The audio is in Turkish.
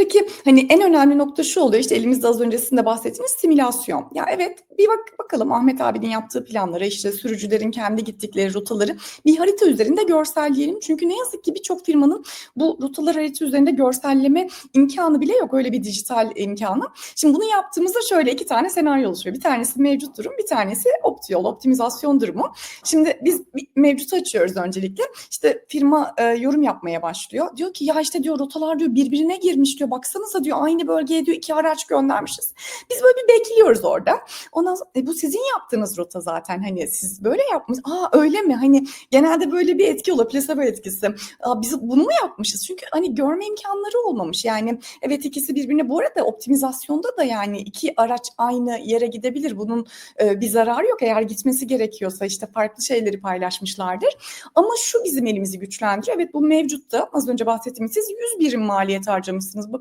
buradaki hani en önemli nokta şu oluyor işte elimizde az öncesinde bahsettiğimiz simülasyon. Ya evet bir bak bakalım Ahmet abinin yaptığı planlara işte sürücülerin kendi gittikleri rotaları bir harita üzerinde görselleyelim. Çünkü ne yazık ki birçok firmanın bu rotalar harita üzerinde görselleme imkanı bile yok öyle bir dijital imkanı. Şimdi bunu yaptığımızda şöyle iki tane senaryo oluşuyor. Bir tanesi mevcut durum, bir tanesi optiyol, optimizasyon durumu. Şimdi biz mevcutu açıyoruz öncelikle. İşte firma e, yorum yapmaya başlıyor. Diyor ki ya işte diyor rotalar diyor birbirine girmiş diyor. Baksanıza diyor aynı bölgeye diyor iki araç göndermişiz. Biz böyle bir bekliyoruz orada. Ondan sonra e, bu sizin yaptığınız rota zaten hani siz böyle yapmış. Aa öyle mi? Hani genelde böyle bir etki oluyor. Plasebo etkisi. Aa, biz bunu mu yapmışız? Çünkü hani görme imkanları olmamış. Yani evet ikisi birbirine bu arada optimizasyonda da yani iki araç aynı yere gidebilir. Bunun e, bir zararı yok. Eğer gitmesi gerekiyorsa işte farklı şeyleri paylaşmışlardır. Ama şu bizim elimizi güçlendiriyor. Evet bu mevcutta az önce bahsettiğimiz siz 100 birim maliyet harcamışsınız.